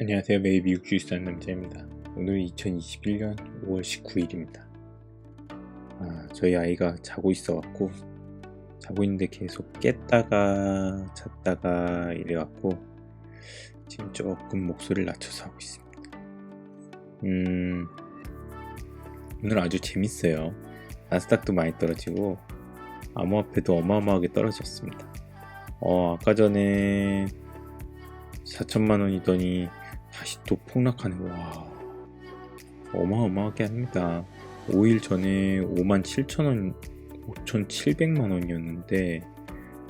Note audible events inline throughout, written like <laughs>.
안녕하세요. 매일 미국 주식 사는 남자입니다. 오늘 2021년 5월 19일입니다. 아, 저희 아이가 자고 있어 갖고 자고 있는데 계속 깼다가 잤다가 이래 갖고 지금 조금 목소리를 낮춰서 하고 있습니다. 음, 오늘 아주 재밌어요. 나스닥도 많이 떨어지고 암호화폐도 어마어마하게 떨어졌습니다. 어, 아까 전에 4천만 원이더니 다시 또 폭락하네. 와. 어마어마하게 합니다. 5일 전에 5만 7천 원, 5,700만 원이었는데,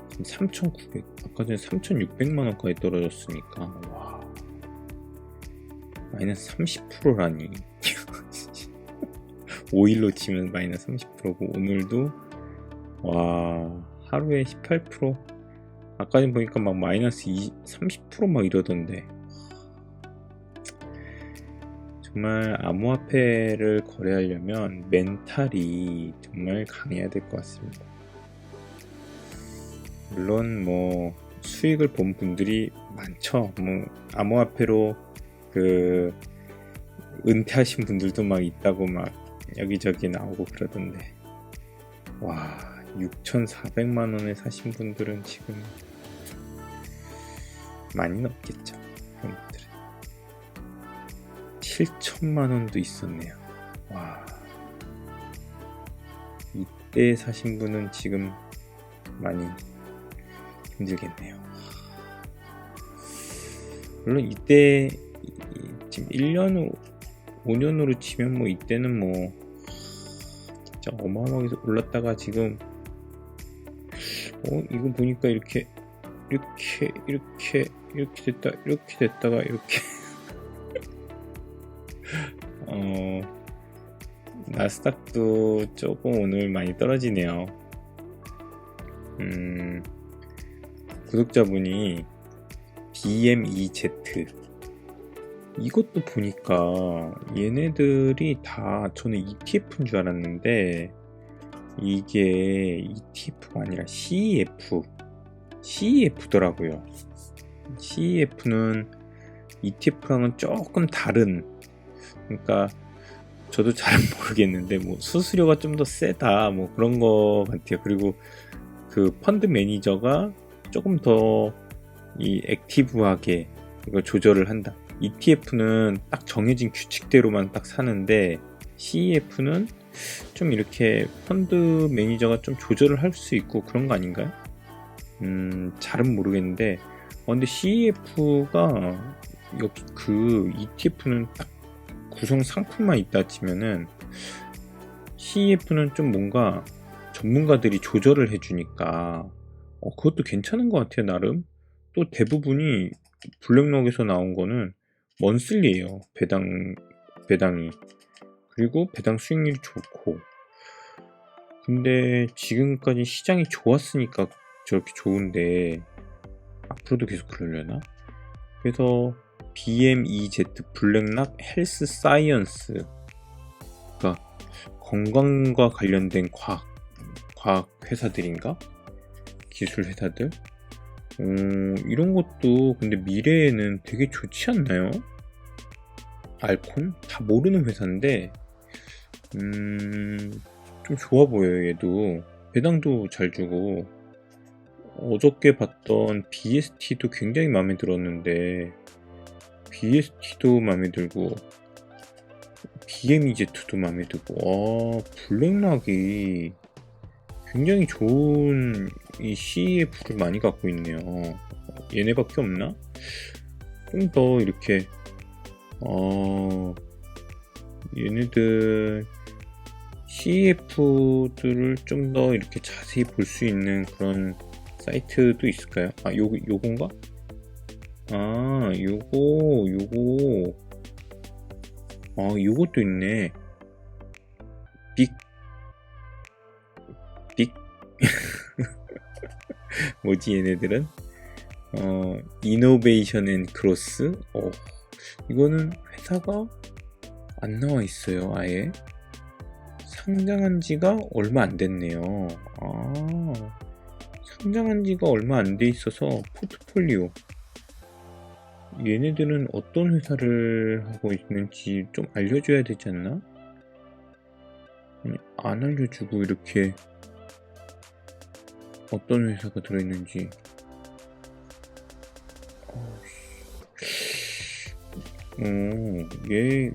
지금 3,900, 아까 전에 3,600만 원까지 떨어졌으니까, 와. 마이너스 30%라니. 5일로 <laughs> 치면 마이너스 30%고, 오늘도, 와, 하루에 18%? 아까 전 보니까 막 마이너스 20, 30%막 이러던데. 정말 암호화폐를 거래하려면 멘탈이 정말 강해야 될 것 같습니다. 물론 뭐 수익을 본 분들이 많죠. 뭐 암호화폐로 그 은퇴하신 분들도 막 있다고 막 여기저기 나오고 그러던데. 와, 6,400만 원에 사신 분들은 지금 많이 넘겠죠. 그런 분들은. 7천만 원도 있었네요. 와. 이때 사신 분은 지금 많이 힘들겠네요. 물론 이때 지금 1년 후 5년으로 치면 뭐 이때는 뭐 진짜 어마어마하게 올랐다가 지금 어 이거 보니까 이렇게 이렇게 이렇게 이렇게 됐다 이렇게 됐다가 이렇게 어, 나스닥도 조금 오늘 많이 떨어지네요. 음, 구독자분이 BMEZ 이것도 보니까 얘네들이 다 저는 ETF인 줄 알았는데 이게 ETF가 아니라 CEF CEF더라고요. CEF는 ETF랑은 조금 다른 그러니까 저도 잘 <laughs> 모르겠는데 뭐 수수료가 좀 더 세다 뭐 그런 거 같아요. 그리고 그 펀드 매니저가 조금 더 이 액티브하게 이걸 조절을 한다. ETF는 딱 정해진 규칙대로만 딱 사는데 CEF는 좀 이렇게 펀드 매니저가 좀 조절을 할 수 있고 그런 거 아닌가요? 음, 잘은 모르겠는데, 어, 근데 CEF가 여기 그 ETF는 딱 구성 상품만 있다 치면은 CEF는 좀 뭔가 전문가들이 조절을 해주니까 어, 그것도 괜찮은 것 같아요 나름. 또 대부분이 블랙록에서 나온 거는 먼슬리에요 배당 배당이. 그리고 배당 수익률이 좋고. 근데 지금까지 시장이 좋았으니까 저렇게 좋은데 앞으로도 계속 그러려나? 그래서 BMEZ 블랙락 헬스 사이언스. 그러니까 건강과 관련된 과학 과학 회사들인가? 기술 회사들? 음, 이런 것도 근데 미래에는 되게 좋지 않나요? 알콘? 다 모르는 회사인데 음, 좀 좋아 보여요 얘도. 배당도 잘 주고. 어저께 봤던 BST도 굉장히 마음에 들었는데 BST도 마음에 들고 BMEZ도 마음에 들고 아 블랙락이 굉장히 좋은 이 CEF를 많이 갖고 있네요 얘네밖에 없나? 좀 더 이렇게 어 얘네들 CEF들을 좀 더 이렇게 자세히 볼 수 있는 그런 사이트도 있을까요? 아 요, 요건가? 아, 요거, 요거. 아, 요것도 있네. 빅, 빅? <laughs> 뭐지, 얘네들은? 어, 이노베이션 앤 크로스? 어, 이거는 회사가 안 나와 있어요, 아예. 상장한 지가 얼마 안 됐네요. 아, 상장한 지가 얼마 안 돼 있어서 포트폴리오 얘네들은 어떤 회사를 하고 있는지 좀 알려줘야 되지 않나? 안 알려주고 이렇게 어떤 회사가 들어있는지 어, 얘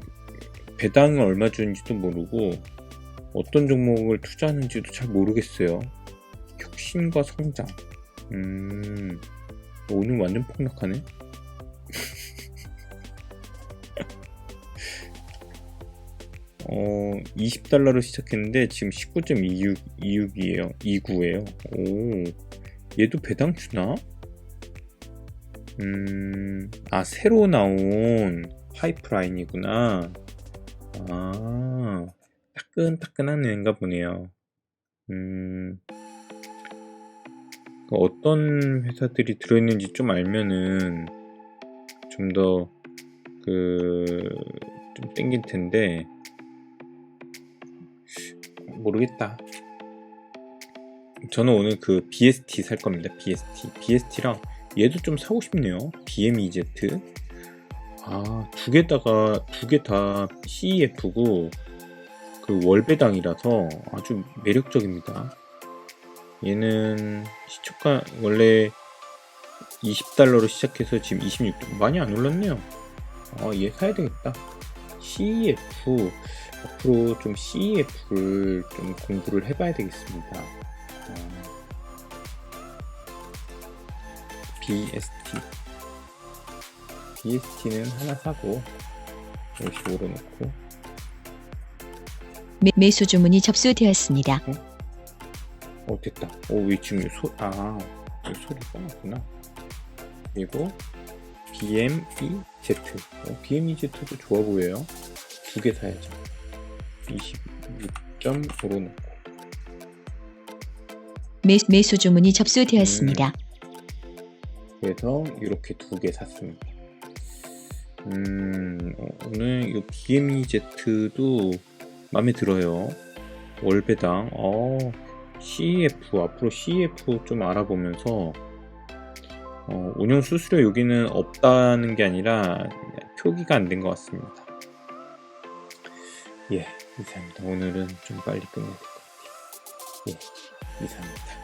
배당을 얼마 주는지도 모르고 어떤 종목을 투자하는지도 잘 모르겠어요. 혁신과 성장. 음, 오늘 완전 폭락하네. 어, 20달러로 시작했는데 지금 19.26 이에요. 29예요. 오, 얘도 배당 주나? 음, 아, 새로 나온 파이프라인이구나. 아, 따끈따끈한 애인가 보네요. 음, 그 어떤 회사들이 들어있는지 좀 알면은 좀 더 그, 좀 땡길 텐데, 모르겠다. 저는 오늘 그 BST 살 겁니다. BST. BST랑 얘도 좀 사고 싶네요. BMEZ. 아, 두 개다가, 두 개 다 CEF고, 그 월배당이라서 아주 매력적입니다. 얘는 시초가 원래 20달러로 시작해서 지금 26달러. 많이 안 올랐네요. 아, 얘 사야 되겠다. CEF. 앞으로 좀 CEF를 좀 공부를 해봐야 되겠습니다. 어, BST. BST는 하나 사고, 여기 올려놓고, 매, 매수 주문이 접수되었습니다. 어, 됐다. 어, 왜 지금 소, 아, 소리 꺼놨구나. 그리고 BMEZ. 어, BMEZ도 좋아 보여요. 두 개 사야죠. 26.5로 놓고. 매, 매수 주문이 접수되었습니다. 그래서 이렇게 두 개 샀습니다. 음, 어, 오늘 이 BMEZ도 마음에 들어요. 월배당. 어, CEF, 앞으로 CEF 좀 알아보면서, 어, 운영 수수료 여기는 없다는 게 아니라 표기가 안 된 것 같습니다. 예, 이상입니다. 오늘은 좀 빨리 끝내야 될 것 같아요. 예, 이상입니다.